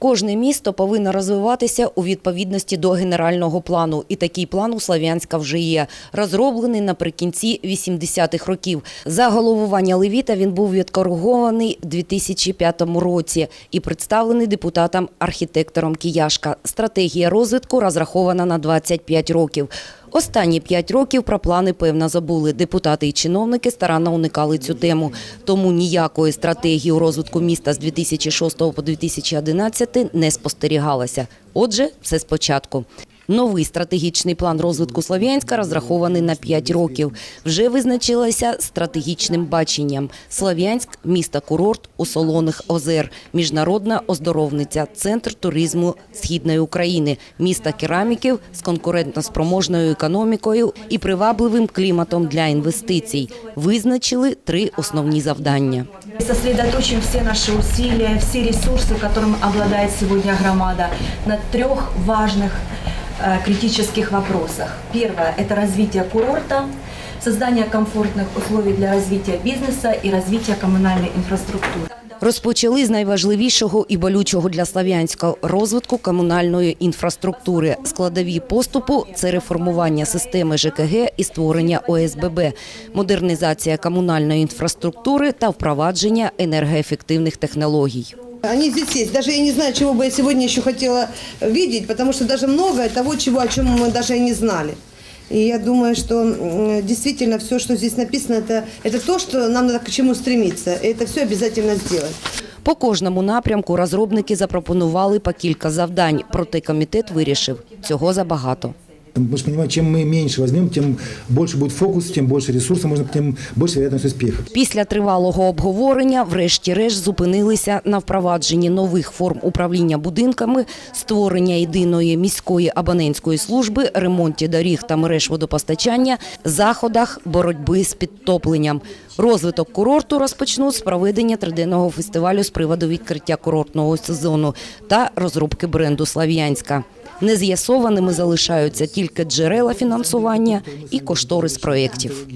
Кожне місто повинно розвиватися у відповідності до генерального плану. І такий план у Слов'янська вже є. Розроблений наприкінці 80-х років. За головування Левіта він був відкоригований у 2005 році і представлений депутатам-архітектором Кияшка. Стратегія розвитку розрахована на 25 років. Останні п'ять років про плани певно забули. Депутати і чиновники старанно уникали цю тему. Тому ніякої стратегії розвитку міста з 2006 по 2011 не спостерігалося. Отже, все спочатку. Новий стратегічний план розвитку Слов'янська розрахований на 5 років. Вже визначилася стратегічним баченням. Слов'янськ – місто-курорт у Солоних озер, міжнародна оздоровниця, центр туризму Східної України, місто кераміків з конкурентноспроможною економікою і привабливим кліматом для інвестицій. Визначили три основні завдання. Сосредоточим все наши усилия, все ресурсы, которым обладает сегодня громада, на трех важных э, критических вопросах. Первое – это развитие курорта, создание комфортных условий для развития бизнеса и развития коммунальной инфраструктуры. Розпочали з найважливішого і болючого для Слов'янська – розвитку комунальної інфраструктури. Складові поступу – це реформування системи ЖКГ і створення ОСББ, модернізація комунальної інфраструктури та впровадження енергоефективних технологій. Они здесь есть. Даже я не знаю, чего бы я сегодня еще хотела видеть, потому что даже многое того, чего, о чем мы даже и не знали. И я думаю, что м, действительно все, что здесь написано, это, это то, что нам надо к чему стремиться. И это все обязательно сделать. По кожному напрямку розробники запропонували по кілька завдань, проте комітет вирішив – цього забагато. Мы же понимаем, чем мы меньше возьмем, тем больше будет фокус, тем больше ресурсов, можно, тем больше вероятность успеха. Після тривалого обговорення, врешті-решт, зупинилися на впровадженні нових форм управління будинками, створення єдиної міської абонентської служби, ремонті доріг та мереж водопостачання, заходах боротьби з підтопленням. Розвиток курорту розпочнуть з проведення триденного фестивалю з приводу відкриття курортного сезону та розробки бренду «Слав'янська». Нез'ясованими залишаються тільки джерела фінансування і кошторис проєктів.